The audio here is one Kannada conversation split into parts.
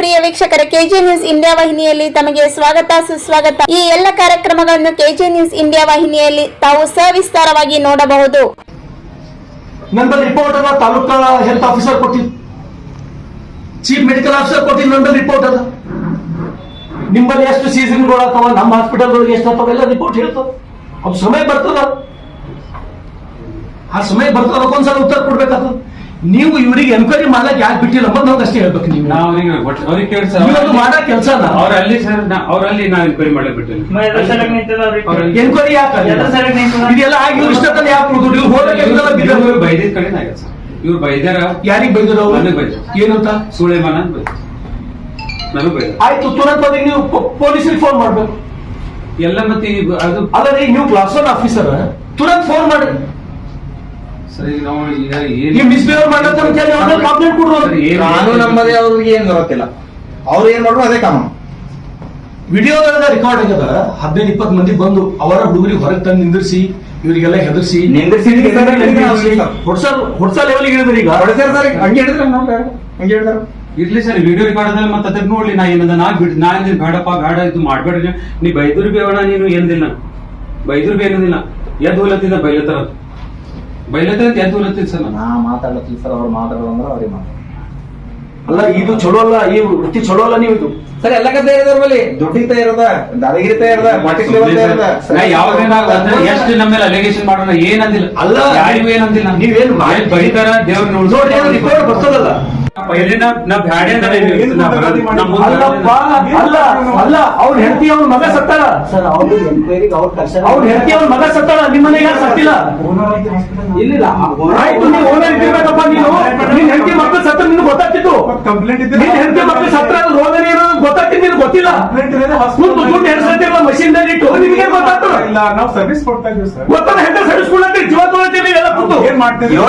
ಪ್ರಿಯ ವೀಕ್ಷಕರ. ಕೆಜಿ ನ್ಯೂಸ್ ಇಂಡಿಯಾ ವಾಹಿನಿಯಲ್ಲಿ ತಮಗೆ ಸ್ವಾಗತ, ಸುಸ್ವಾಗತ. ಈ ಎಲ್ಲ ಕಾರ್ಯಕ್ರಮಗಳನ್ನು ಕೆಜಿ ನ್ಯೂಸ್ ಇಂಡಿಯಾ ವಾಹಿನಿಯಲ್ಲಿ ತಾವು ಸವಿಸ್ತಾರವಾಗಿ ನೋಡಬಹುದು. ನಂಬಲ್ಲಿ ರಿಪೋರ್ಟ್ ಅದ, ತಾಲೂಕಾ ಹೆಲ್ತ್ ಆಫೀಸರ್ ಕೊಟ್ಟಿದ್ದು ಚೀಫ್ ಮೆಡಿಕಲ್ ಆಫೀಸರ್ ಕೊಟ್ಟಿದ್ದು ನಂಬಲ್ಲಿ ರಿಪೋರ್ಟ್ ಅದ. ನಿಮ್ಮಲ್ಲಿ ಎಷ್ಟು ಸೀಸನ್ಗಳು ಆಗ್ತಾವ, ನಮ್ಮ ಹಾಸ್ಪಿಟಲ್ಗಳಿಗೆ ಎಷ್ಟು ಆಗ್ತಾವ, ಎಲ್ಲ ರಿಪೋರ್ಟ್ ಹೇಳ್ತಾವ. ಅವ್ ಸಮಯ ಬರ್ತದ. ಆ ಸಮಯ ಬರ್ತದ, ಅದಕ್ಕೊಂದ್ಸಲ ಉತ್ತರ ಕೊಡ್ಬೇಕಾಗ್ತದ. ನೀವು ಇವರಿಗೆ ಎನ್ಕ್ವೈರಿ ಮಾಡಕ್ ಯಾಕೆ ಬಿಟ್ಟಿಲ್ಲ ಅಂತ ನಾವು ಅಷ್ಟೇ ಹೇಳ್ಬೇಕು ನೀವು. ನಾವು ಅವ್ರಿಗೆ ಒಟ್ಟು ಅವ್ರಿಗೆ ಕೇಳಿ ಸರ್ ಇವರು ಅದು ಮಾಡೋ ಕೆಲ್ಸನ? ಅವ್ರ ಅಲ್ಲಿ ಸರ್ ಅವರಲ್ಲಿ ಅಲ್ಲಿ ನಾವು ಎನ್ಕ್ವೈರಿ ಮಾಡಕ್ ಬಿಟ್ಟಿಲ್ಲ? ಅವ್ರಲ್ಲಿ- ಎನ್ಕ್ವೈರಿ ಯಾಕೆ ಇದೆಲ್ಲ ಆಗಿ ಇವ್ರು ಇಷ್ಟದಲ್ಲಿ ಯಾಕೆ ಉಳಿದ್ರು. ಇವ್ರು ಬೈದಿದ್ ಕಡೆನೇ ಆಗ್ಯದ ಸರ್. ಇವ್ರು ಬೈದಾರ ಯಾರಿಗ್ ಬೈದ್ರು ಅವ್ರು? ನನಗ್ ಬೈದ್ರು. ಏನಂತ? ಸುಳೇಮಾನ ಅಂತ ಬೈದ್ರು. ನನಗ್ ಬೈದ ಆಯ್ತು ತುರಂತ ನೀವು ಪೊಲೀಸರಿಗೆ ಫೋನ್ ಮಾಡ್ಬೇಕು. ಎಲ್ಲ ಮತ್ತೆ ಅದು ಅಲ್ಲ ರೀ ನೀವು ಕ್ಲಾಸ್ ಒನ್ ಆಫೀಸರ್ ತುರಂತ ಫೋನ್ ಮಾಡಿ ಸರ್ ನಾವು ಈಗ ನೀವು ಏನ್ ಮಿಸ್ಬಿಹೇವ್ ಮಾಡತ್ತ ಅಂತ ಹೇಳಿ ಅವ್ರಿಗೆ ಕಂಪ್ಲೇಂಟ್ ಕೊಡ್ರು ಸರ್, ಏನ್- ಕಾನೂನು ನಮ್ಮದೇ ಅವ್ರಿಗೆ ಏನ್ ಗೊತ್ತಿಲ್ಲ. ಅವ್ರು ಏನ್ ಮಾಡ್ರು ಅದೇ ಕಾನೂನು. ವಿಡಿಯೋದಾಗ ರೆಕಾರ್ಡ್ ಆಗ್ಯದ. ಹದಿನೈದು ಇಪ್ಪತ್ತು ಮಂದಿ ಬಂದು ಅವರ ಹುಡುಗರಿಗೆ ಹೊರಗೆ ತಂದು ನಿಂದಿರಿಸಿ ಇವರಿಗೆಲ್ಲ ಹೆದರ್ಸಿ. ನಿಂದಿರ್ಸಿ. ಹೊಡ್ಸಲ್ ಹೊಡ್ಸ ಲೆವೆಲ್ ಇಳಿದ್ರಿ ಈಗ. ಹೊಡೆದಾರ ಸರ್ ಹಂಗೆ ಹೇಳಿದ್ರೆ ನಾವು ಹಂಗೆ ಹೇಳಿದಾರ. ಇರ್ಲಿ ಸರ್ ವಿಡಿಯೋ ರೆಕಾರ್ಡ್ ಅದ್ರಲ್ಲಿ ಮತ್ತೆ ಅದನ್ನ ನೋಡ್ಲಿ. ನಾ ಏನದ ನಾ ಬಿಡ್ ನಾ ಏನಿಲ್ಲ ಬೇಡಪ್ಪ ಬೇಡ ಇದು ಮಾಡ್ಬೇಡ್ರಿ. ನೀ ಬೈದ್ರು ಬೇಡ ನೀನು ಎಂದಿಲ್ಲ. ಬೈದ್ರು ಬಿ ಏನದಿಲ್ಲ ಎದ್ದು ಹೋಲತ್ತಿದ್ದ ಬೈಲತ್ತಾರ. ಬೈಲತ್ತಾರ ಅಂತ ಎದ್ದು ಹೋಲತ್ತಿದ್ ಸರ್ ನಾ ಮಾತಾಡ್ಲತ್ತಿಲ್ಲ ಸರ್ ಅವ್ರು ಮಾತಾಡೋದು ಅಂದ್ರೆ ಅವ್ರಿಗೆ ಮಾತಾಡ ಅಲ್ಲ ಇದು ಚಲೋ ಅಲ್ಲ ಈ ವೃತ್ತಿ ಚಲೋ ಅಲ್ಲ ನೀವು ಇದು ಸರ್ ಎಲ್ಲ ಕತೆ ಇರೋದ್ರ ಬಲ್ಲಿ ದುಡ್ಡಿಗೆ ತಯಾರದ? ದಾದಗಿರಿ ತಯಾರದ? Parties level ತಯಾರದ? ಎಷ್ಟು ನಮ್ಮ ಮೇಲೆ ಅಲಿಗೇಷನ್ ಮಾಡೋಣ ಏನಂದಿಲ್ಲ. ಅಲ್ಲ. ಯಾರಿಗೂ ಏನಂದಿಲ್ಲ. ನೀವೇನು ಬೈತಾರ ದೇವ್ರ ನೋಡ್ರಿ ರಿಪೋರ್ಟ್ ಬರ್ತದಲ್ಲ. ಪೈಲೆ ನಾ ನಾ ಬ್ಯಾಡೆ ಅಂತ ಅಲ್ಲಪ್ಪ ಅಲ್ಲ ಅಲ್ಲ ಅವ್ರ ಹೆಂಡತಿ ಅವ್ರ ಮಗ ಸತ್ತಾಳ? ಸರ್ ಅವ್ರಿಗೆ ಅವ್ರ ಕಷ್ಟ ಅವ್ರ ಹೆಂಡತಿ ಅವ್ರ ಮಗ ಸತ್ತಾಳ? ಮನೆಗೆ ಯಾರು ಸತ್ತಿಲ್ಲ? ಇಲ್ಲ ಆಯ್ತು ನೀವು ಓನರ್ ಇದ್ದಿರ್ಬೇಕಪ್ಪ ನೀನು. ನಿನ್ ಹೆಂಡತಿ ಮಕ್ಕಳು ಸತ್ರ ನಿನ್ ಗೊತ್ತಾಗ್ತಿತ್ತು. ಕಂಪ್ಲೇಂಟ್ ನಿನ್ ಹೆಂಡತಿ ಮಕ್ಕಳು ಸತ್ರ ರೋಗ ಇರೋದು ಗೊತ್ತಾಗ್ತಿತ್ತು ನಿನ್ ಗೊತ್ತಿಲ್ಲ. ಕುಂತು ದುಡ್ಡು ಎಡ್ಸತ್ತಿರಲ್ಲ ಮಷೀನ್ ದಲ್ಲಿ ಇಟ್ಟು. ನಿಮಗೆ ಗೊತ್ತಾಗ್ತದ? ಇಲ್ಲ ನಾವು ಸರ್ವಿಸ್ ಕೊಡ್ತಾ ಇದೀವಿ ಸರ್ ಗೊತ್ತಾಗ ಹೆಂಡ ಸಡಿಸ್ಕೊಳ್ಳತ್ತೀರಿ ಜೀವ ತೊಗೊಳತ್ತೀರಿ ಎಲ್ಲ ಕುಂತು. ಏನ್ ಮಾಡ್ತೀರಿ? ಜೀವ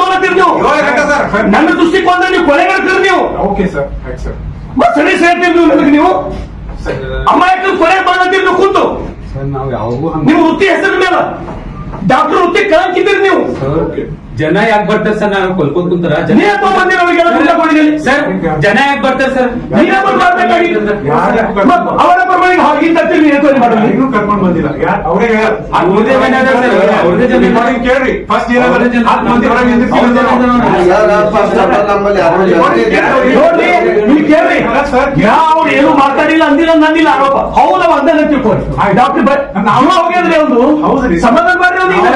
ತೊಗೊಳತ್ತೀರಿ ನೀವು. ಏಳು ಗಂಟೆ ಸರ್. ನನ್ನ ದೃಷ್ಟಿಕೋನ ನೀವು ಕೊಲೆಗಾಡ್ತೀರಿ ನೀವು. ಓಕೆ ಸರ್ ಆಯ್ತು ಸರ್ ಮತ್ತೆ ಸರಿ ಹೇಳ್ತೀರಿ ನೀವು ನನಗೆ ನೀವು. ಅಮಾಯಕರು ಕೊಲೆ ನೀವು ಕುಂತು. ಸರ್ ನಾವು ಯಾವಾಗೂ ನಿಮ್ಮ ವೃತ್ತಿ ಹೆಸರು ಮೇಲೆ ಡಾಕ್ಟರ್ ವೃತ್ತಿ ಕಳಂಕಿದ್ದೀರಿ ನೀವು ಜನ ಯಾಕೆ ಬರ್ತಾರೆ ಸರ್ ನಾನು ಕೊಲ್ಕೊಂಡ್ ಕುಂತಾರ? ಜನ ಸರ್ ಜನ ಯಾಕೆ ಬರ್ತಾರೆ ಸರ್? ಅವರ ಪರವಾಗಿ ಹಾಗಿಂತ ಇನ್ನೂ ಕರ್ಕೊಂಡ್ ಬಂದಿಲ್ಲ. ಯಾರ್- ಅವ್ರೇ ಹೇಳ್ಯಾರ. ಅವ್ರದೇ ಜನ. ಕೇಳ್ರಿ. ಫಸ್ಟ್ ಕೇಳ್ರಿ. ಅವ್ರು ಏನು ಮಾತಾಡಿಲ್ಲ ಅಂದಿಲ್ಲ ಅಂದಿಲ್ಲ ಆರೋಪ. ಹೌದ ಅಂದಲ್ಲ ತಿಳ್ಕೊಳ್ಳಿ ಡಾಕ್ಟರ್ ನಾವು ಹೋಗಿದ್ರೆ ಅವ್ರು ಹೌದ್ರಿ. ಸಮಾಧಾನ ಮಾಡ್ರಿ ಅವ್ರಿಗೆ.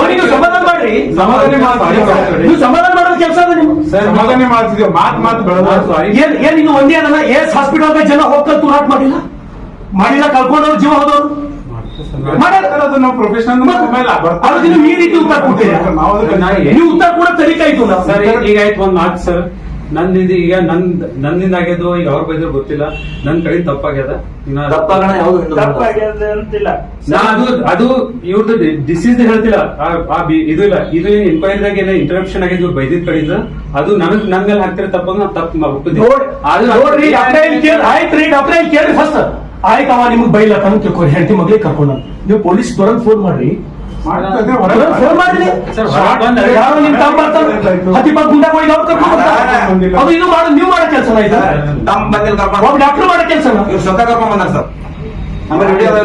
ಅವ್ರಿಗೆ ಸಮಾಧಾನ ಮಾಡ್ರಿ. ಸಮಾಧಾನ ಮಾಡ್ತೀವಿ. ನೀವು ಸಮಾಧಾನ ಮಾಡೋದು ಕೆಲಸ ಅದ ನೀವು? ಸಮಾಧಾನ ಮಾಡ್ತಿದ್ದೇವೆ ಮಾತ್ ಮಾತು ಬೆಳೆದ ಏನ್ ಏನ್ ಇದು ಒಂದೇ ಅದಲ್ಲ ಏಸ್ ಹಾಸ್ಪಿಟಲ್ ಜನ ಹೋಗ್ತಾ ತೂರಾಟ ಮಾಡಿಲ್ಲ? ಮಾಡಿಲ್ಲ ಕಳ್ಕೊಂಡವ್ರು ಜೀವ ಹೋದವ್ರು? ನಾವು ಪ್ರೊಫೆಷನಲ್ ಅದಕ್ಕೆ ನೀವು ಈ ರೀತಿ ಉತ್ತರ ಕೊಡ್ತೀರಿ ನಾವು ಉತ್ತರ ಕೂಡ ತರೀಕಾಯ್ತು ಈಗ ಆಯ್ತು ಒಂದ್ ಮಾತು ಸರ್. ನಂದಿಂದ ಈಗ ನನ್ ನನ್ನಿಂದ ಆಗ್ಯದು ಈಗ ಅವ್ರ ಬೈದ್ರು ಗೊತ್ತಿಲ್ಲ. ನನ್ ಕಡೆ ತಪ್ಪಾಗ್ಯದ? ಅಂತಿಲ್ಲ. ನಾ ಅದು ಅದು ಇವ್ರದ್ದು ಡಿಸೀಸ್ ಹೇಳ್ತಿಲ್ಲ. ಆ- ಆ ಬಿ- ಇದು ಇಲ್ಲ. ಇದು ಇನ್ಕ್ವೈರಿದಾಗ ಏನೋ ಇಂಟರಪ್ಷನ್ ಆಗಿದ್ದು ಬೈದಿದ್ ಕಡೆಯಿಂದ? ಅದು ನನಗ್ ನನ್ ಮೇಲೆ ಹಾಕ್ತಿರ ತಪ್ಪಾಗ ನಾವು ತಪ್ಪು ಡಾಕ್ಟರ್ ಕೇಳಿ ಆಯ್ತು ರೀ ಡಾಕ್ಟರ್ ಕೇಳಿ ಫಸ್ಟ್ ಆಯ್ತು ಅವ ನಿಮ್ಗೆ ಬೈಲ ತಂದು ತಿಳ್ಕೊರಿ. ಹೆಂಡತಿ ಮಗಳಿಗೆ ಕರ್ಕೊಂಡು ನೀವು ಪೊಲೀಸ್ ಬರೋದ್ ಫೋನ್ ಮಾಡ್ರಿ. ಅದು ಇದು ಮಾಡೋ ನೀವು ಮಾಡೋ ಕೆಲಸ ಇದು. ತಮ್ಮ ಬಂದಿಲ್ಲ ಕರ್ಕೊಂಡು ಒಬ್ಬ ಡಾಕ್ಟರ್ ಮಾಡೋ ಕೆಲಸ ಇವ್ರು ಸ್ವತಃ ಕರ್ಕೊಂಡ್ ಬಂದಾರ ಸರ್.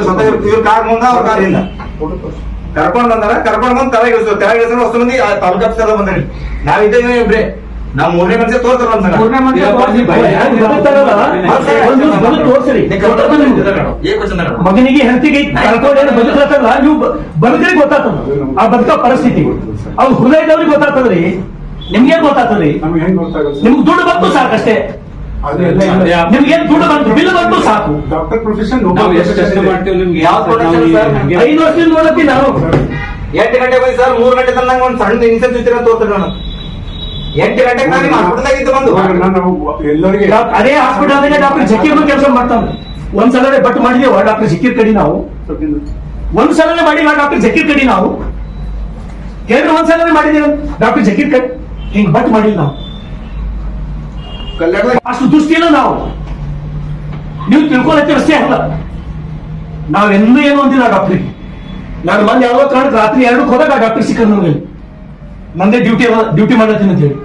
ಸ್ವತಃ ಇವ್ರು- ಕಾರ್ ಮುಂದ ಅವ್ರ ಕಾರ್ ಹಿಂದ. ಕರ್ಕೊಂಡ್ ಬಂದಾರ ಕರ್ಕೊಂಡ್ ಬಂದ್ ತಲೆ ಇಳಿಸೋ ಹೊಸ ಮಂದಿ ಆ ತಾಲೂಕು ಆಫೀಸರ್ ಬಂದ್ರಿ. ನಾವಿದ್ದೇವೆ ಇಬ್ರೆ. ನಾವ್ ಮೂರನೇ ಮನುಷ್ಯ ತೋರ್ತಾರ ತೋರಿಸ್ರಿ ಮಗನಿಗೆ ಹೆಂಡತಿಗೆ ಕಳ್ಕೊಂಡೇನು ಬದುಕಲ್ಲ ನೀವು ಬದುಕರಿಗೆ ಗೊತ್ತಾಗ್ತದ. ಆ ಬದುಕ ಪರಿಸ್ಥಿತಿ. ಅವ್ರ ಹೃದಯದವ್ರಿಗೆ ಗೊತ್ತಾಗ್ತದ್ರಿ. ನಿಮ್ಗೆ ಗೊತ್ತಾಗ್ತದ್ರಿ? ನಮ್ಗೆ ಹೆಂಗ್ ಗೊತ್ತಾಗುತ್ತೆ? ನಿಮ್ಗೆ ದುಡ್ಡು ಬಂತು ಸಾಕಷ್ಟೇ. ನಿಮ್ಗೆ ದುಡ್ಡು ಬಂತು ಬಿಲ್ ಬಂತು ಸಾಕು. ಡಾಕ್ಟರ್ ಪ್ರೊಫೆಷನ್ ನಾವು ಐದು ವರ್ಷದಿಂದ ನೋಡತ್ತೀನಿ ನಾನು ಎಂಟು ಗಂಟೆ ಹೋಗಿ ಸರ್ ಮೂರು ಗಂಟೆ ತಂದಂಗ ಒಂದು ಸಣ್ಣ ಇನ್ಸೆನ್ಸ್ ಚುಚ್ಚಿರ ತೋರ್ತಾರೆ ನಾನು ಎಂಟು ಗಂಟೆಗೆ ನಾನು ಹಾಸ್ಪಿಟಲ್ ಇದ್ದು ಬಂದು. ನಾವು ಎಲ್ಲರಿಗೆ. ಅದೇ ಹಾಸ್ಪಿಟಲ್ ಡಾಕ್ಟರ್ ಜಕೀರ್ ಕೆಲಸ ಮಾಡ್ತಾನೆ ಒಂದ್ ಸಲನೇ ಬಟ್ ಮಾಡಿದೇವ ಡಾಕ್ಟರ್ ಜಕೀರ್ ಕಡಿ ನಾವು. ಒಂದ್ ಸಲನೆ ಮಾಡಿಲ್ಲ ಡಾಕ್ಟರ್ ಜಕೀರ್ ಕಡಿ ನಾವು. ಕೇಂದ್ರ ಒಂದ್ ಸಲನೇ ಮಾಡಿದೇವೆ ಡಾಕ್ಟರ್ ಜಕೀರ್ ಕಡಿ. ಹಿಂಗ್ ಬಟ್ ಮಾಡಿಲ್ಲ ನಾವು. ಕಲ್ಯಾಣದಾಗ ಅಷ್ಟು ದುಷ್ಟಿಲ್ಲ ನಾವು. ನೀವು ತಿಳ್ಕೊಳತ್ತೀವಿ ಅಷ್ಟೇ ಅಲ್ಲ ನಾವೆಂದೂ ಏನು ಅಂದಿಲ್ಲ ಡಾಕ್ಟ್ರಿಗೆ. ನಾನು ಮೊನ್ನೆ ಯಾವಾಗ ಕಾರಣಕ್ಕೆ ರಾತ್ರಿ ಎರಡಕ್ಕೆ ಹೋದಾಗ ಡಾಕ್ಟರ್ ಸಿಕ್ಕ ನನಗೆ ನಂದೇ ಡ್ಯೂಟಿ ಡ್ಯೂಟಿ ಮಾಡತ್ತೀನಿ ಅಂತ ಹೇಳಿ.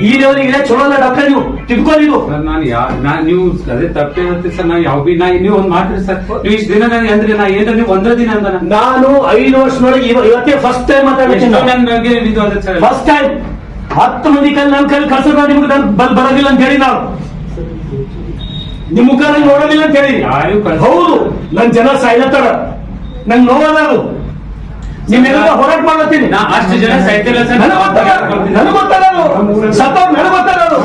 ಈ ಲೆವೆಲ್ಗೆ ಚಲೋ ಅಲ್ಲ ಡಾಕ್ಟರ್ ನೀವು? ತಿಳ್ಕೊಳ್ಳಿ ನೀವು. ಸರ್ ನಾನು ನಾ ನೀವು ಅದೇ ತಪ್ಪೇ ಅಂತ ಸರ್ ನಾ ಯಾವ ಬಿ ನಾ ನೀವು ಒಂದು ಮಾತ್ರ ಸರ್ ನೀವು ಇಷ್ಟು ದಿನ ನಾನು ಅಂದ್ರೆ ನಾ ಏನಂದ್ರೆ ನೀವು ಒಂದ್ರ ದಿನ ಅಂತ ನಾನು. ಐದು ವರ್ಷದೊಳಗೆ ಇವ- ಇವತ್ತೇ ಫಸ್ಟ್ ಟೈಮ್ ಮಾತಾಡ್ತೀನಿ ನನ್ನ ಬಗ್ಗೆ ಇದು ಅದೇ ಸರ್. ಫಸ್ಟ್ ಟೈಮ್ ಹತ್ತು ಮಂದಿ ಕೈಲಿ ನನ್ನ ಕೈಲಿ ಕಳ್ಸೋದು ನಿಮ್ಗೆ ನಾನು ಬಲ್ ಬರೋದಿಲ್ಲ ಅಂತ ಹೇಳಿ ನಾವು ನಿಮ್ ಮುಖ ನಂಗೆ ನೋಡೋದಿಲ್ಲ ಅಂತ ಹೇಳಿ. ಹೌದು ನನ್ ಜನ ಸಾಯ್ಲತ್ತಾರ. ನಂಗೆ ನೋವಲ್ಲ ಅದು. ನಿಮ್ಮೆಲ್ಲ ಹೋರಾಟ ಮಾಡ್ಲತ್ತೀನಿ. ನಾ ಅಷ್ಟು ಜನ ಸಾಯ್ತಿಲ್ಲ ಸರ್ ನನಗೆ ಗೊತ್ತಲ್ಲ ನನಗೆ ಸತ ಅದು. ಸತ್ತವ್ರು ನನಗೆ ಗೊತ್ತಲ್ಲ ಅದು.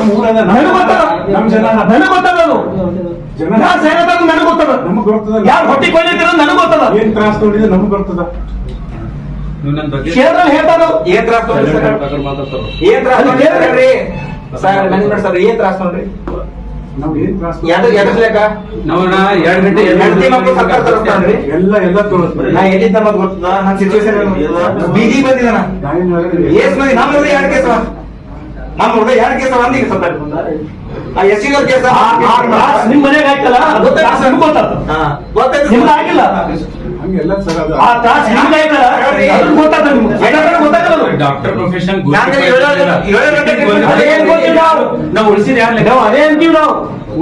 ನನಗೆ ಗೊತ್ತಲ್ಲ ನಮ್ ಜನ ನನಗೆ ಗೊತ್ತಲ್ಲ ಅದು. ಜನ ಸೇರತ ಸಾಯ್ಲತ್ತಾರ ನನಗೆ ಗೊತ್ತಲ್ಲ ನಮಗ್ ಗೊತ್ತದ ಯಾರು ಹೊಟ್ಟಿ ಕೊಯ್ಲಿದ್ದೀರ ನನಗೆ ಗೊತ್ತಲ್ಲ ಏನ್ ತ್ರಾಸ್ ನೋಡಿದ್ರೆ ನಮಗ್ ಬರ್ತದ ನೀವು ನನ್ನ ಬಗ್ಗೆ ಕೇರಳ ಹೇಳ್ತಾರ ಏನ್ ತ್ರಾಸ್ ಏನ್ ತ್ರಾಸ್ ಕೇಳ್ರಿ. ಸರ್ ಮ್ಯಾನೇಜ್ಮೆಂಟ್ ಸರ್ ಏನ್ ತ್ರಾಸ್ ನೋಡ್ರಿ ಎರಡ್ ಗಂಟೆ ಎಲ್ಲ ಎಲ್ಲ ತೋರಿಸ್ತಾರೆ ನಾ ಎಲ್ಲಿದ್ದ ಗೊತ್ತದ? ನನ್ನ ಸಿಚುವೇಶನ್ ಬೀದಿ ಬಂದಿದ್ದಾನ? ಏಸ್ ಮಂದಿ ನಮ್ಮ ಹುಡುಗ ಎರಡು ಕೇಸವ ನಮ್ಮ ಹುಡುಗ ಎರಡು ಕೇಸವ ಅಂತ ಈಗ ಸ್ವಲ್ಪ ಆ ಎಸ್ ಸಿ ಕೇಸ ಆ ನಿಮ್ ಮನೆಗೆ ಆಯ್ತಲ್ಲ? ಅದು ತ್ರಾಸ್ ನನಗೆ ಗೊತ್ತಾಗ್ತದೆ ಗೊತ್ತಾಯ್ತು. ನಿಮ್ಗೆ ಆಗಿಲ್ಲ? ಹಂಗೆಲ್ಲ ಸರ್ ಅದು. ಆ ತಾಸು ನಿಮ್ಗೆ ಆಯ್ತಲ್ಲ? ಅದು ನಿಮ್ಗೆ. ಗೊತ್ತಾಗಲ್ಲ ಡಾಕ್ಟರ್ ಪ್ರೊಫೆಷನ್ ಅದೇನ್ ಗೊತ್ತಿಲ್ಲ ನಾವು. ಉಳಿಸಿದ ಯಾರು ಲೆಕ್ಕ? ನಾವು ಅದೇ ಅಂತೀವಿ ನಾವು.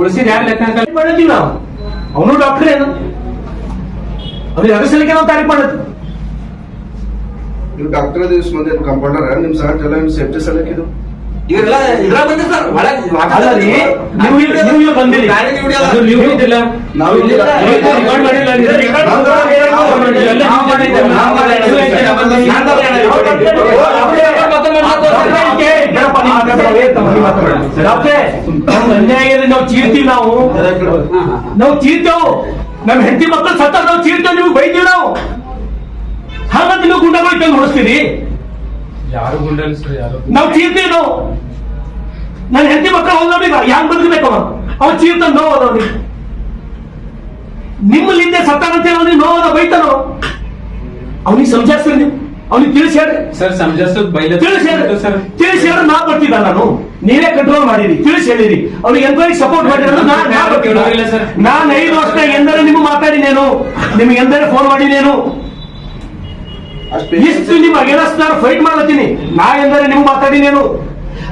ಉಳಿಸಿದ ಯಾರು ಲೆಕ್ಕ ಅಂತ? ಏನ್ ಮಾಡಿದ್ವಿ ನಾವು. ಅವನು ಡಾಕ್ಟರ್ ಏನು? ಅವ್ರಿಗೆ ಅಗಸಲಿಕ್ಕೆ ನಾವು ತಾರೀಫ್ ಮಾಡುದು ನೀವು ಡಾಕ್ಟರ್ ದಿವಸ ಮುಂದೆ ಕಂಪೌಂಡರ್ ನಿಮ್ ಸಹ ಎಲ್ಲ ಸೇಫ್ಟಿ ಸಲಕಿದು ಇವರೆಲ್ಲ ಇದ್ರ ಬಂದಿರ್ ಸರ್ ಒಳಗೆ ಅಲ್ಲ ನೀವು ನೀವು ಗಾಡಿ ಚೀರ್ತೀವಿ ನಾವು ನಾವು ಚೀರ್ತೇವು ನಮ್ ಹೆಂಡತಿ ಮಕ್ಕಳು ಸತ್ತ ನಾವು ಚೀರ್ತೇವೆ ನೀವು ಬೈತೀವಿ ನಾವು ಹಾಗಂತ ನೀವು ಗುಂಡಗಳು ತಂದು ಹೊಡಿಸ್ತೀರಿ ಯಾರು ಯಾರು ನಾವು ಚೀರ್ತೀವಿ ನಾವು ನನ್ನ ಹೆಂಡತಿ ಮಕ್ಕಳು ಹೋಗಿ ನೋಡಿ ಯಾಕೆ ಬದುಕಬೇಕು ಅವ ಅವ ಚೀರ್ತ ನೋವು ಅದ ಅವ್ನಿಗೆ. ನಿಮ್ಮಲ್ಲಿಂದ ಸತ್ತಾನಂತೆ ಅವನಿಗೆ ನೋವದ ಬೈತಾನೋ? ಅವನಿಗೆ ಸಂಜಾಸ್ತೀರಿ ನೀವು. ಅವನಿಗೆ ತಿಳಿಸಿ ಹೇಳಿ ಸರ್ ಸಂಜಾಸದ್ ಬೈಲ ತಿಳಿಸಿ ಹೇಳ್ರಿ. ಸರ್ ತಿಳಿಸಿ ಹೇಳಿ ನಾ ಬರ್ತಿದ್ದ ನಾನು. ನೀವೇ ಕಂಟ್ರೋಲ್ ಮಾಡಿರಿ. ತಿಳಿಸಿ ಹೇಳಿರಿ. ಅವ್ರಿಗೆ ಎಂಕ್ವೈರಿ ಸಪೋರ್ಟ್ ಮಾಡಿರೋದು ನಾನು ಸರ್. ನಾನು ಐದು ವರ್ಷ ಎಂದರೆ ನಿಮ್ಗೆ ಮಾತಾಡಿನೇನು ನಿಮ್ಗೆ ಎಂದರೆ ಫೋನ್ ಮಾಡಿನೇನು ಇಷ್ಟು ನಿಮ್ಮ ಅಗೇನಸ್ಟ್ ನಾನು ಫೈಟ್ ಮಾಡ್ಲತ್ತೀನಿ. ನಾ ಎಂದರೆ ನಿಮ್ಗೆ ಮಾತಾಡಿನೇನು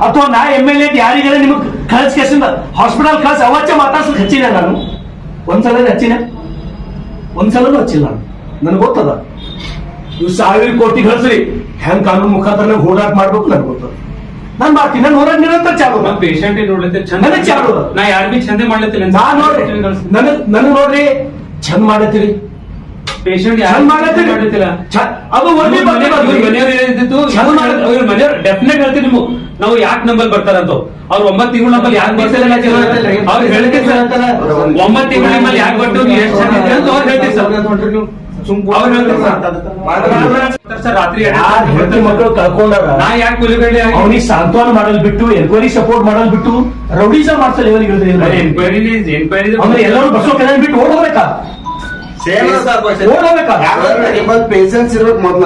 ಅಥವಾ ನಾ ಎಂ ಎಲ್ ಎ ಯಾರಿಗಾರ ನಿಮ್ಗೆ ಕಳ್ಸಿ ಕೇಸಿಂದ ಹಾಸ್ಪಿಟಲ್ ಕಳ್ಸಿ ಅವಚ್ಚ ಮಾತಾಡ್ಸಕ್ ಹಚ್ಚಿನ ನಾನು? ಒಂದ್ಸಲ ಹಚ್ಚಿನ ಒಂದ್ಸಲನೂ ಹಚ್ಚಿಲ್ಲ ನಾನು. ನನಗೆ ಗೊತ್ತದ? ನೀವು ಸಾವಿರ ಕೋಟಿ ಕಳ್ಸ್ರಿ. ಹೆಂಗ್ ಕಾನೂನು ಮುಖಾಂತರ ಹೋರಾಟ ಮಾಡ್ಬೇಕು ನನಗೆ ಗೊತ್ತದ ನಾನು ಮಾಡ್ತೀನಿ. ನಾನು ಹೋರಾಟ ನಿರಂತರ ಚಾಲು ನಾನು ಪೇಷಂಟ್ ನೋಡ್ಲತ್ತೆ ಚಂದ ಚಾಲು. ನಾ ಯಾರು ಬಿ ಚಂದ ಮಾಡ್ಲತ್ತಿಲ್ಲ ನಾ ನೋಡ್ರಿ. ನನಗೆ ನನಗೆ ನೋಡ್ರಿ. ಚಂದ ಮಾಡತ್ತೀರಿ ಪೇಷಂಟ್ ಯಾರು? ಚ- ಅದು ಒಂದೇ ಮನೆಯವ್ರು ಏನಿದ್ದು ಇವ್ರ ಮನೆಯವ್ರು ಡೆಫಿನೆಟ್ ಹೇಳ್ತೀವಿ ನೀವು ನಾವು ಯಾಕೆ ನಂಬಲ್ ಬರ್ತಾರಂತ. ಅವ್ರು ಒಂಬತ್ತು ತಿಂಗಳು ನಮ್ಮಲ್ಲಿ ಯಾಕೆ ಬರ್ತಿಲ್ಲ ಅವ್ರು ಹೇಳ್ತೀವಿ ಸರ್ ಒಂಬತ್ತು ತಿಂಗಳ ನಿಮ್ಮಲ್ಲಿ ಯಾಕೆ ಬರ್ತೀವಿ ನೀವು ಎಷ್ಟು ಜನ ಇದ್ದೀರಿ ಅಂತ ಅವ್ರು ಹೇಳ್ತೀವಿ ಸರ್. ರಾತ್ರಿ ಮಕ್ಕಳು ಕಳ್ಕೊಂಡಾರ ನಾ ಯಾಕೆ ಕೂಲಿಗಡೆ ಅವನಿಗೆ ಸಾಂತ್ವನ ಮಾಡಲ್ ಬಿಟ್ಟು ಎನ್ಕ್ವೈರಿ ಸಪೋರ್ಟ್ ಮಾಡಲ್ ಬಿಟ್ಟು ರೌಡಿಸ ಮಾಡ್ತಾರೆ ಇವನಿಗೆ ಎನ್ಕ್ವೈರಿ ಎನ್ಕ್ವೈರಿ ಅಂದ್ರೆ ಎಲ್ಲರೂ ಬಸ್ಸೋ ಕೆಳಗೆ ಬಿಟ್ಟು ಓಡೋಗ್ಬೇಕಾ? ನಿಮ್ಮಲ್ಲಿ ಪೇಷನ್ಸ್ ಇರ್ಬೇಕು ಮೊದ್ಲ.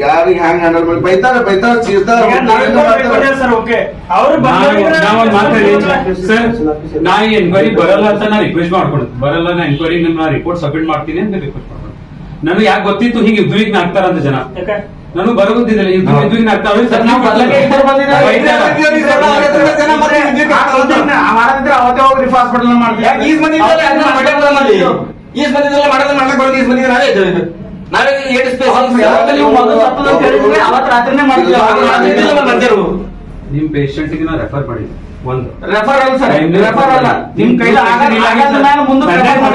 ಯಾರಿಗೆ ಹ್ಯಾಂಗ್ ಹ್ಯಾಂಡಲ್ ಮಾಡಿ ಬೈತಾರ ಬೈತಾರ ಚೀರ್ತಾರ ಸರ್ ಓಕೆ. ಅವ್ರು ನಾವೊಂದು ಮಾತಾಡಿ ಸರ್ ನಾ ಎನ್ಕ್ವೈರಿ ಬರಲ್ಲ ಅಂತ ನಾ ರಿಕ್ವೆಸ್ಟ್ ಮಾಡ್ಕೊಂಡು ಬರಲ್ಲ ನಾ ಎನ್ಕ್ವೈರಿ ನಿಮ್ಮ ರಿಪೋರ್ಟ್ ಸಬ್ಮಿಟ್ ಮಾಡ್ತೀನಿ ಅಂತ ರಿಕ್ವೆಸ್ಟ್ ಮಾಡ್ಕೊಂಡು ನನಗೆ ಯಾಕೆ ಗೊತ್ತಿತ್ತು ಹೀಗೆ ಯುದ್ಧವಿಗ್ನ ಆಗ್ತಾರ ಅಂತ ಜನ? ನನಗೆ ಬರೋದಿದ್ದಿಲ್ಲ ಯುದ್ಧ ಯುದ್ಧವಿಗ್ನ ಆಗ್ತಾವ ಅವತ್ತೇ ಹೋಗಿ ಹಾಸ್ಪಿಟಲ್ ಯಾಕೆ ಈಸ್ ಬಂದಿದ್ದೆಲ್ಲ ಮಾಡೋದು ಮಾಡಕ್ ಬಂದಿದ್ರೆ ಬರೋದು ಈಸ್ ಮಂದಿ ನಾವೇ ಇದ್ದೇವೆ. ಇದು. ನಾವೇ ಏಟ್ ನಿಮ್ ಪೇಷಂಟ್ಗೆ ರೆಫರ್ ಮಾಡಿ. ಒಂದು. ರೆಫರ್ ಅಲ್ಲ ಸರ್ ರೆಫರ್ ಅಲ್ಲ. ನಿಮ್ ಕೈಲಿ ಆಗಲ್ಲ ನಾನು ಮುಂದಕ್ಕೆ ರೆಫರ್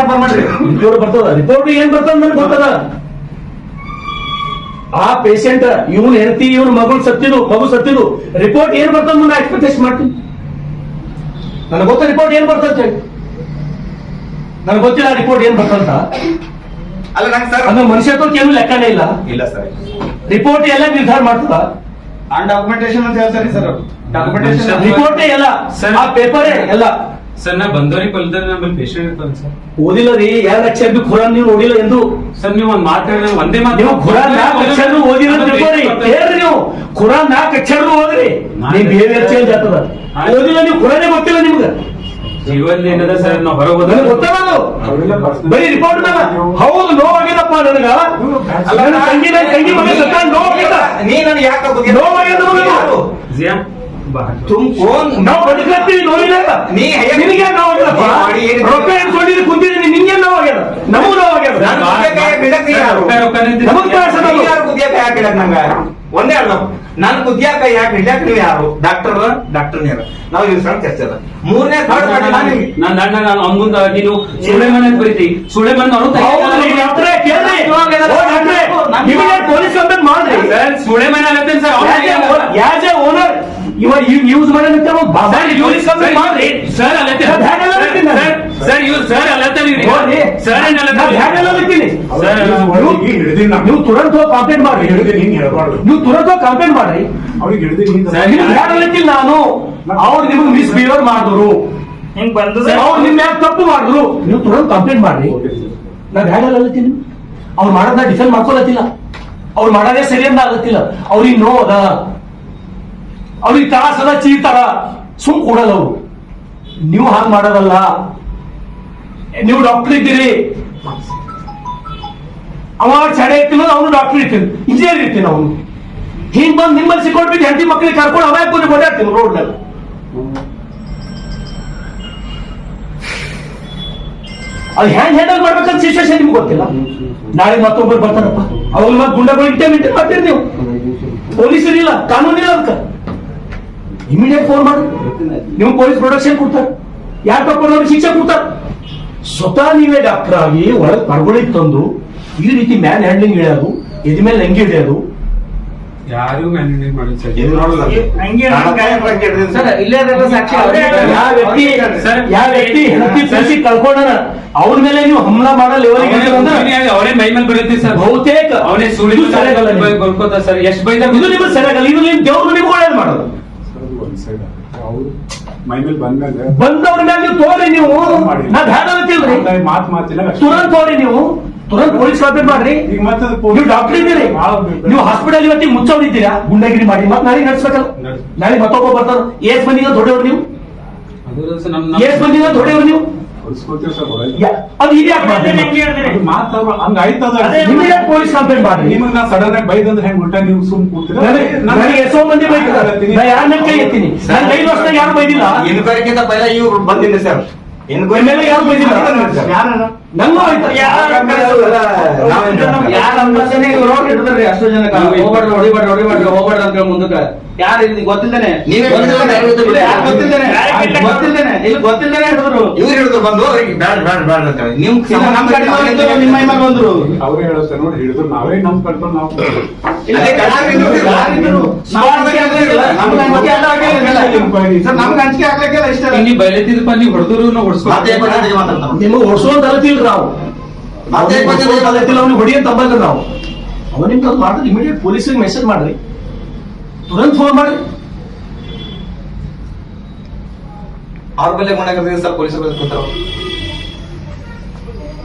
refer ಮಾಡ್ರಿ. ರಿಪೋರ್ಟ್ ಬರ್ತದ. ರಿಪೋರ್ಟ್ ಏನ್ ಬರ್ತದ ನನಗೆ ಗೊತ್ತದ? ಆ ಪೇಷಂಟ್ ಇವನ್ ಹೆಂಡತಿ ಇವನ್ ಮಗಳು ಸತ್ತಿದು ಮಗು ಸತ್ತಿದು ರಿಪೋರ್ಟ್ ಏನ್ ಬರ್ತದ ಮುಂದೆ ಎಕ್ಸ್ಪೆಕ್ಟೇಷನ್ ಮಾಡ್ತೀನಿ. ನನಗೆ ಗೊತ್ತ ರಿಪೋರ್ಟ್ ಏನ್ ಬರ್ತದೆ ನನಗೆ ಗೊತ್ತಿಲ್ಲ ರಿಪೋರ್ಟ್ ಏನ್ ಬರ್ತಂತ ಅಲ್ಲ ನಂಗೆ ಸರ್ ಅಂದ್ರೆ ಮನುಷ್ಯತ್ವಕ್ಕೆ ಏನು ಲೆಕ್ಕನೇ ಇಲ್ಲ. ಇಲ್ಲ ಸರ್ ರಿಪೋರ್ಟ್ ಎಲ್ಲ ನಿರ್ಧಾರ ಮಾಡ್ತದ? ಆನ್ ಡಾಕ್ಯುಮೆಂಟೇಶನ್ ಅಂತ ಹೇಳ್ತಾರೆ ಸರ್ ಡಾಕ್ಯುಮೆಂಟೇಶನ್ ರಿಪೋರ್ಟ್ ಎಲ್ಲ. ಆ ಪೇಪರೇ ಎಲ್ಲ. ಸರ್ ನಾ ಬಂದವ್ರಿಗೆ ಬಲ್ದರೆ ನಮ್ಮಲ್ಲಿ ಪೇಷಂಟ್ ಇರ್ತಾನೆ ಸರ್. ಓದಿಲ್ಲ ರೀ ಎರಡು ಲಕ್ಷ ಬಿ ಖುರಾನ್ ನೀವು ಓದಿಲ್ಲ ಎಂದು. ಸರ್ ನೀವು ಒಂದ್ ಮಾತು ಹೇಳಿದ್ರೆ ಒಂದೇ ಮಾತು ನೀವು ಖುರಾನ್ ನಾಲ್ಕು ಅಕ್ಷರ ಓದಿಲ್ಲ ತಿಳ್ಕೊರಿ ಹೇಳ್ರಿ ನೀವು. ಖುರಾನ್ ನಾಲ್ಕು ಅಕ್ಷರ ಓದ್ರಿ. ನೀವು ಬಿಹೇವಿಯರ್ ಚೇಂಜ್ ಆಗ್ತದ. ಓದಿಲ್ಲ ನೀವು ಖುರಾನೇ ಗೊತ್ತಿಲ್ಲ ನಿಮ್ಗೆ. ಜೀವನ ಏನದ ಸರ್ ನಾವು ಹೊರಗೆ ನನಗೆ ಹೋದ್ರೆ ಗೊತ್ತಲ್ಲ. ಬರೀ ರಿಪೋರ್ಟ್ ಮೇಲೆ ಹೌದು ನೋ ನನಗ. ಅಲ್ಲ, ನನ್ನ ತಂಗಿ ನನ್ನ ತಂಗಿ ಮಗ ಸತ್ತ ನೋವಾಗಿಲ್ಲ ನೀ ನನಗೆ ಯಾಕೆ ನೋವು ನನಗೆ. ಯಾರು? ಜಿಯಾ? ತುಮ್ ಕೋನ್ ನಾವು ಬದುಕತ್ತೀವಿ ನೋವಿಲ್ಲ ನೀ ನಿನಗೆ ನೋವಾಗಿಲ್ಲಪ್ಪ ನೀ ಮಾಡಿ ಏನು- ರೊಕ್ಕ ಇಟ್ಕೊಂಡಿದ್ದು ಕುಂತಿದ್ದೀನಿ ನಿಂಗೆ ನೋವಾಗ್ಯದ ನಮಗೂ ನೋವಾಗ್ಯದ ನಾನು ಕುದಿಯಕಾಯಿ ಬಿಡಕ್ ನೀ ಯಾರು? ರೊಕ್ಕ ರೊಕ್ಕ ನಿಂತಿದೆ. ನಮಗ್ ಕೆಲಸ ನೀ ಯಾರು ಯಾಕೆ ನಂಗ? ಒಂದೇ ಅಲ್ಲ ನಾನು ಕುದಿಯಕಾಯಿ ಯಾಕೆ ಹಿಡ್ಯಾಕ್ ನೀವು ಯಾರು? ಡಾಕ್ಟರ್? ಡಾಕ್ಟರ್ ಯಾರು ನಾವು ಇವ್ರ ಸಣ್ಣ ಚರ್ಚೆ ಅದ. ಮೂರನೇ ಥರ್ಡ್ ಪಾರ್ಟಿ ನಾನು ನನ್ನ ಅಣ್ಣ ನಾನು ಅಮ್ಮಂದ ನೀನು ಸುಳೆಮನೆ ಮನೆ ಬರೀತಿ ಸುಳೆಮನ್ ಅವನು ಪೊಲೀಸ್ ಅಂತ ಮಾಡ್ರಿ. ಸರ್ ಸುಳೆಮನ್ ಆಗತ್ತೆ sir. Yes owner police complaint sir. Sir ಅಲ್ಲತ್ತೆ ಈ ನ್ಯೂಸ್ ನಾನ್. ಹ್ಯಾಂಗಲ್ಲ ಬಿಡ್ತೀನಿ. ಸರ್ ನಾವು. ತುರಂತ ಹೋಗಿ ಕಂಪ್ಲೇಂಟ್ ಮಾಡ್ರಿ ಹಿಡ್ದಿಲ್ಲ, ಹಿಂಗ್ ಹೇಳ್ಬಾರ್ದು. ನೀವು ತುರಂತ ಹೋಗಿ ಕಂಪ್ಲೇಂಟ್ ಮಾಡ್ರಿ. ಅವ್ರಿಗೆ ನಾನು. ಅವ್ರು ನಿಮ್ಗೆ ಮಿಸ್ಬಿಹೇವ್ ಮಾಡಿದ್ರು. ಹಿಂಗ್ ಅವ್ರು ನಿಮ್ ಯಾಕೆ ತಪ್ಪು ಮಾಡಿದ್ರು? ನೀವು ತುರಂತ ಕಂಪ್ಲೇಂಟ್ ಮಾಡ್ರಿ. ನಾವ್ ಹೇಳಲತ್ತೀನಿ ಅಲ್ಲತ್ತೀನಿ ಅವ್ರು ನಾ ಡಿಫೆಂಡ್ ಮಾಡ್ಕೊಳತ್ತಿಲ್ಲ. ಅವ್ರು ಮಾಡೋದೇ ಸರಿ ಅಂತ ಆಗತ್ತಿಲ್ಲ. ಅವ್ರಿಗೆ ನೋದ ಅವ್ರಿಗೆ ತ್ರಾಸ ಅದ ಚೀತಾರ ಸುಮ್ ಕೊಡಲ್ಲ ಅವರು. ನೀವು ಹಾಗೆ ಮಾಡೋದಲ್ಲ. ನೀವು ಡಾಕ್ಟರ್ ಇದ್ದೀರಿ. ಅವ ಚಡೆ ಇರ್ತೀನಿ ಅವನು ಡಾಕ್ಟರ್ ಇರ್ತೀನಿ ಇಂಜಿನಿಯರ್ ಇರ್ತೀನಿ ಅವನು. ಹಿಂಗ್ ಬಂದು ನಿಮ್ಮಲ್ಲಿ ಸಿಕ್ಕೊಂಡ್ಬಿಟ್ಟು ಹೆಂಡತಿ ಮಕ್ಕಳಿಗೆ ಕರ್ಕೊಂಡು ಅವಾಯ್ ಕೊನೆ ಓಡಾಡ್ತೀನಿ ರೋಡ್ನಲ್ಲಿ ಅದು ಹ್ಯಾಂಗ್ ಹ್ಯಾಂಡಲ್ ಮಾಡ್ಬೇಕಂತ ಸಿಚುವೇಶನ್ ನಿಮ್ಗೆ ಗೊತ್ತಿಲ್ಲ? ನಾಳೆ ಮತ್ತೊಬ್ಬರು ಬರ್ತಾರಪ್ಪ. ಅವಾಗ ಮತ್ತೆ ಗುಂಡಗಳು ಇಂಟೆ ಮೇಂಟೈನ್ ಮಾಡ್ತೀರಿ ನೀವು. ಪೊಲೀಸರಿಲ್ಲ ಕಾನೂನಿಲ್ಲ ಅದಕ್ಕೆ. ಇಮಿಡಿಯೇಟ್ ಫೋನ್ ಮಾಡಿ. ನೀವು ಪೊಲೀಸ್ ಪ್ರೊಡಕ್ಷನ್ ಕೊಡ್ತಾರೆ. ಯಾರು ತಪ್ಪಿದವ್ರಿಗೆ ಶಿಕ್ಷೆ ಕೊಡ್ತಾರೆ. ಸ್ವತಃ ನೀವೇ ಡಾಕ್ಟರ್ ಆಗಿ ಒಳಗೆ ಕರ್ಗೊಳಿಗೆ ತಂದು ಈ ರೀತಿ ಮ್ಯಾನ್ ಹ್ಯಾಂಡ್ಲಿಂಗ್ ಇಳಿಯೋದು ಎದ್ ಮೇಲೆ ಹೆಂಗೆ ಹಿಡಿಯೋದು ಯಾರಿಗೂ ಮಾಡಿಲ್ಲ ಅವ್ರೇ ಮೇಲೆ ನೀವು ಹಮ್ಲ ಮಾಡೋ ಲೆವೆಲ್ಗೆ ಅಂದ್ರೆ ಅವರೇ ಮೈ ಮೇಲೆ ಬರುತ್ತೆ ಸರ್. ಬಹುತೇಕ ಅವನೇ ಸುಳಿದು ಸರಿಯಾಗಲ್ಲ ನಿಮ್ಗೆ. ಸರ್. ಎಷ್ಟು ಬೈದ ಇದು ನಿಮ್ಗೆ ಸರಿಯಾಗಲ್ಲ ಇದು ನಿಮ್ ದೇವ್ರು ನಿಮ್ಗೆ ಒಳ್ಳೇದು ಮಾಡೋದು. ಒಂದ್ ಸೈಡ್ ಅವ್ರು ಮೈ ಮೇಲೆ ಬಂದ್ಮೇಲೆ ಬಂದವ್ರ ಮೇಲೆ ನೀವು ತೋರಿ ನೀವು. ನಾ ಬ್ಯಾಡ ಅಂತಿಲ್ರಿ ಮಾತು ಮಾತಿಲ್ಲ ತುರಂತ ತೋರಿ ನೀವು. ತುರಂತ ಪೊಲೀಸ್ ಕಂಪ್ಲೇಂಟ್ ಮಾಡ್ರಿ. ಈಗ ಮತ್ತೆ ನೀವು ಡಾಕ್ಟರ್ ಇದ್ದೀರಿ. ನೀವು ಹಾಸ್ಪಿಟಲ್ ಇವತ್ತಿಗೆ ಮುಚ್ಚೋಡಿದ್ದೀರಾ ಗುಂಡಗಿರಿ ಮಾಡಿ. ಮತ್ತೆ ನಾಳೆ ನಡೆಸ್ಬೇಕಲ್ಲ. ನಡ್ಸ್- ನಾಳೆ ಮತ್ತೊಬ್ಬ ಬರ್ತಾರ ಏಸ್ ಮಂದಿಗ ದೊಡ್ಡವ್ರು ನೀವು? ಏಸ್ ಮಂದಿಗ ದೊಡ್ಡವ್ರು ನೀವು? ಇಮಿಡಿಯೇಟ್ ಪೊಲೀಸ್ ಕಂಪ್ಲೇಂಟ್ ಮಾಡ್ರಿ. ನಿಮಗ್ ನಾ ಸಡನ್ ಆಗಿ ಬೈದಂದ್ರೆ ಹೆಂಗ್ ಉಲ್ಟಾ ನೀವು ಸುಮ್ ಕೂತೀರಾ? ನನಗೆ ಎಷ್ಟೋ ಮಂದಿ ಬೈತಾರೆ ಯಾರ ಮೇಲೆ ಕೈ ಎತ್ತೀನಿ ನಾನು ಐದು ವರ್ಷದಾಗ ಯಾರು ಬೈದಿಲ್ಲ? ಇನ್ಕ್ವೈರಿಗಿಂತ ಪೈಲ ಇವ್ರು ಬಂದಿಲ್ಲ ಸರ್. ಯಾರು ಬೈದಿಲ್ಲ? ಯಾರು ಆಯ್ತು ಯಾರ ಹಿಡಿದ್ರಿ ಅಷ್ಟು ಜನಕ್ಕ. ಹೋಗ್ಬಾರ್ದು ಹೊಡಿಬಾರ್ದು ಹೊಡಿಬಾರ್ದು ಹೋಗ್ಬಾರ್ದು ಅಂತ ಮುಂದಕ್ಕೆ. ಯಾರು ಇಲ್ಲಿ ಗೊತ್ತಿಲ್ದೇನೆ? ಗೊತ್ತಿಲ್ದೇನೆ, ಗೊತ್ತಿಲ್ದೇನೆ? ಹಿಡಿದ್ರು ಇವ್ರು ಹಿಡಿದ್ರು ಬಂದು ಬ್ಯಾಡ್ ಬ್ಯಾಡ್ ಬ್ಯಾಡ್ ಅಂತ ಹೇಳಿ. ನಿಮ್ ಇಲ್ಲ, ನಮ್ ಕಡೆ ನಿಮ್ಮ ಬಂದ್ರು. ಅವರೇ ಹೇಳುತ್ತೆ ನೋಡಿ ಹಿಡಿದ್ರು ನಾವೇ ನಮ್ ಕಳ್ಕೊಂಡು ನಾವು. ನಮ್ಗೆ ಆಗ್ಲಿಕ್ಕಿಲ್ಲ. ನಮ್ಗೆ ಇಷ್ಟ ನೀವು ಹೊಡೆದ್ರು ಹೊಡ್ಸ್ಕೊ ಬಂದಿದ್ದೀವಿ ಮಾತಾಡ್ತಾರೆ. ನಿಮಗೆ ಅಲತಿಲ್ರಿ ನಾವು. ಅವನಿಗೆ ಹೊಡಿಯಂತ ಅಂಬಲ್ರಿ ನಾವು. ಅವನಿಂದ ಅದು ಮಾಡಿದ್ರೆ ಇಮಿಡಿಯೇಟ್ ಪೊಲೀಸಿಗೆ ಮೆಸೇಜ್ ಮಾಡ್ರಿ. ತುರಂತ ಫೋನ್ ಮಾಡ್ರಿ. ಅವ್ರ ಮೇಲೆ ಮನೆಗೆ ಸರ್ ಪೊಲೀಸರು ಕೂತಾರ.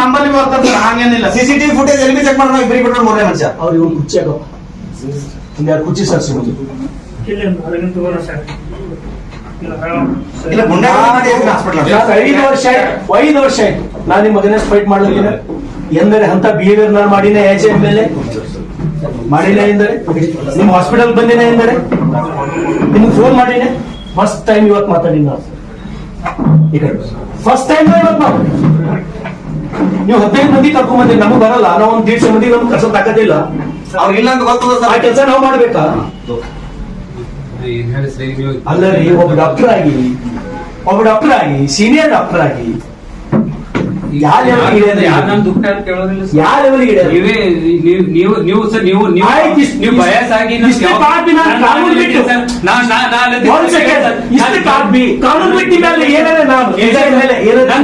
ನಮ್ಮಲ್ಲಿ ಬರ್ತಾರೆ ಸರ್ ಹಂಗೇನಿಲ್ಲ. ಸಿಸಿಟಿವಿ ಫುಟೇಜ್ ಎಲ್ಲಿ ಚೆಕ್ ಮಾಡೋಣ ಇಬ್ಬರಿಗೆ ಬಿಟ್ಟರು ಮೂರನೇ ಮನುಷ್ಯ. ಕುರ್ಚಿ ಕುರ್ಚಿ ಸರ್. ಸಿಗೋದು ಇಲ್ಲಿ ಹಾಸ್ಪಿಟಲ್ ಐದು ವರ್ಷ ಆಯ್ತು ಐದು ವರ್ಷ ಆಯ್ತು. ನಾನು ನಿಮ್ಮ ಮಗನೇ ಫೈಟ್ ಮಾಡ್ಲಿಲ್ಲ ಎಂದರೆ ಅಂತ ಬಿಹೇವಿಯರ್ ನಾನು ಮಾಡಿನ ಎಚ್ ಎಂ ಎಲ್ ಮಾಡಿಲ್ಲ ಎಂದರೆ? ನಿಮ್ಮ ಹಾಸ್ಪಿಟಲ್ ಬಂದಿನ ಎಂದರೆ? ನಿಮ್ಗೆ ಫೋನ್ ಮಾಡಿನ? ಫಸ್ಟ್ ಟೈಮ್ ಇವತ್ತು ಮಾತಾಡಿ ನಾನು ಫಸ್ಟ್ ಟೈಮ್ ಇವತ್ತು ನಾವು. ನೀವು ಹದಿನೈದು ಮಂದಿ ಕರ್ಕೊಂಡ್ ಬಂದಿರಿ ನಮಗೆ ಬರಲ್ಲ. ನಾವು ಒಂದು ದೀಡ್ಸ ಮಂದಿ ನಮ್ಗೆ ಕಳ್ಸೋಕ್ ತಾಕದಿಲ್ಲ ಅವ್ರಿಗಿಲ್ಲ ಅಂತ ಗೊತ್ತದ ಆ ಕೆಲಸ ನಾವು ಮಾಡ್ಬೇಕಾ? ಅಲ್ಲ ರೀ ಒಬ್ಬ ಡಾಕ್ಟರ್ ಆಗಿ ಒಬ್ಬ ಡಾಕ್ಟರ್ ಆಗಿ ಸೀನಿಯರ್ ಡಾಕ್ಟರ್ ಆಗಿ ಯಾವ ಲೆವೆಲ್ ಯಾರು ದುಃಖ ಅಂತ ಕೇಳೋದಿಲ್ಲ ಸರ್. ಯಾವ ಲೆವೆಲ್ ಇದೆ ನೀವೇ ನೀವು ನೀವು ನೀವು ಸರ್ ನೀವು ನೀವು ನೀವು ಕಾನೂನು ಬಿಟ್ಟು. ಸರ್, ನಾನು- ಕಾನೂನು ಬಿಟ್ಟ ಮೇಲೆ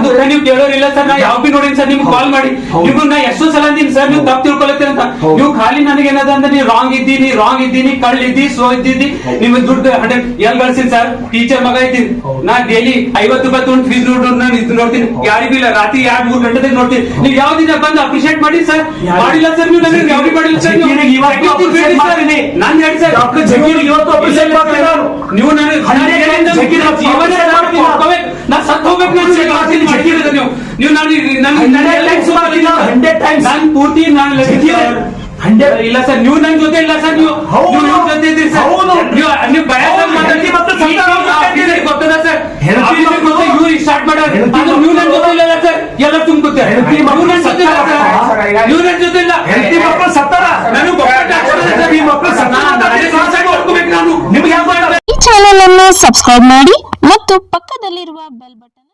ದುಃಖ ನೀವು ಕೇಳೋರಿಲ್ಲ ಸರ್ ನಾ ಯಾವ ಬಿ ನೋಡಿನಿ ಸರ್ ನಿಮ್ಗೆ ಕಾಲ್ ಮಾಡಿ. ನಿಮ್ಗೆ ನಾ ಎಷ್ಟೋ ಸಲ ಅಂದಿನಿ ಸರ್ ನೀವು ತಪ್ಪು ತಿಳ್ಕೊಳತ್ತೀರ ಅಂತ. ನೀವು ಖಾಲಿ ನನಗೆ ಏನದ ಅಂದ್ರೆ ನೀವು ರಾಂಗ್ ಇದ್ದೀನಿ ರಾಂಗ್ ಇದ್ದೀನಿ ಕಳ್ಳ ಇದ್ದಿ ಸೋ ಇದ್ದಿದ್ದಿ ನಿಮ್ಗೆ ದುಡ್ಡು ಹಂಡ್ರೆಡ್ ಎಲ್ ಗಳಿಸಿನಿ ಸರ್? ಟೀಚರ್ ಮಗ ಇದ್ದೀನಿ. ನಾ ಡೈಲಿ ಐವತ್ತು ರೂಪಾಯಿ ತೊಗೊಂಡು ಫೀಸ್ ನಾನು ಇದು ನೋಡ್ತೀನಿ. ಯಾರಿಗೂ ಇಲ್ಲ. ರಾತ್ರಿ ಎರಡ್ ಮೂರ್ ಗಂಟೆದಾಗ ನೋಡ್ತೀವಿ ನೀವು ಯಾವ ದಿನ ಬಂದು ಅಪ್ರಿಶಿಯೇಟ್ ಮಾಡಿ ಸರ್? ಮಾಡಿಲ್ಲ ಸರ್ ನೀವು ನನಗೆ ಯಾವ್ದು ಮಾಡಿಲ್ಲ ಸರ್ ನೀವು. ನಾನ್ ಹೇಳಿ ಸರ್ ಇವತ್ತು ಮಾಡ್ತೀನಿ. ನೀವು ನನಗೆ ಜೀವನ ನಾನು. ಹೋಗ್ಬೇಕು. ಸತ್ತು ಹೋಗ್ಬೇಕು ನಾನು appreciate ನೀವು ನೀವು ನಾನು ನಾನು ಹಂಡ್ರೆಡ್ ಟೈಮ್ಸ್ ನಾನು, ಪೂರ್ತಿ ನಾನು ಹಂಡ್ರೆಡ್ ಇಲ್ಲ ಸರ್ ನೀವು ನನ್ನ ಜೊತೆ ಇಲ್ಲ ಸರ್ ನೀವು ಹೌದು. ನೀವು ನನ್ನ ಜೊತೆ ಇದ್ದೀರಿ ಸರ್. ಹೌದು. ನೀವು ನೀವು ಭಯ ಹೌದು, ಹೆಂಡತಿ ಮತ್ತು ಸಂತಾನ ಗೊತ್ತಾಗ್ತಿದೆ. ಗೊತ್ತದ ಸರ್? ಹೆಂಡತಿ ಆಫೀಸಿಗೆ ಮತ್ತು- ಗೊತ್ತು, ಇವ್ರು ಸ್ಟಾರ್ಟ್ ಮಾಡ್ಯಾರ ಹೆಂಡತಿ ಆದ್ರೆ ನೀವು ನನ್ನ ಜೊತೆ ಇಲ್ಲ ಸರ್. ಎಲ್ಲ ತುಂಬ್ಕೊತ್ತೆ ಹೆಂಡತಿ ನೀವು ಮತ್ತು ನನ್ನ ಜೊತೆ ಇಲ್ಲ ಸಂತಾನ ಸರ್ ನೀವು ನನ್ನ ಜೊತೆ ಇಲ್ಲ. ಹೆಂಡತಿ ಮಕ್ಕಳು ಸತ್ತಾರ? ನಾನು ಒಬ್ಬಟ್ಟು ಹಾಕ್ಸಿದ್ರೆ ಸರ್, ಈ ಮಕ್ಕಳು ಸತ್ತಾರ? ನಾನು ನಾನೇ suicide ಮಾಡ್ಕೋಬೇಕು ನಾನು ನಿಮ್ಗೆ ಯಾವ ಈ ಚಾನೆಲ್ ಅನ್ನು ಸಬ್ಸ್ಕ್ರೈಬ್ ಮಾಡಿ ಮತ್ತು ಪಕ್ಕದಲ್ಲಿರುವ ಬೆಲ್ ಬಟನ್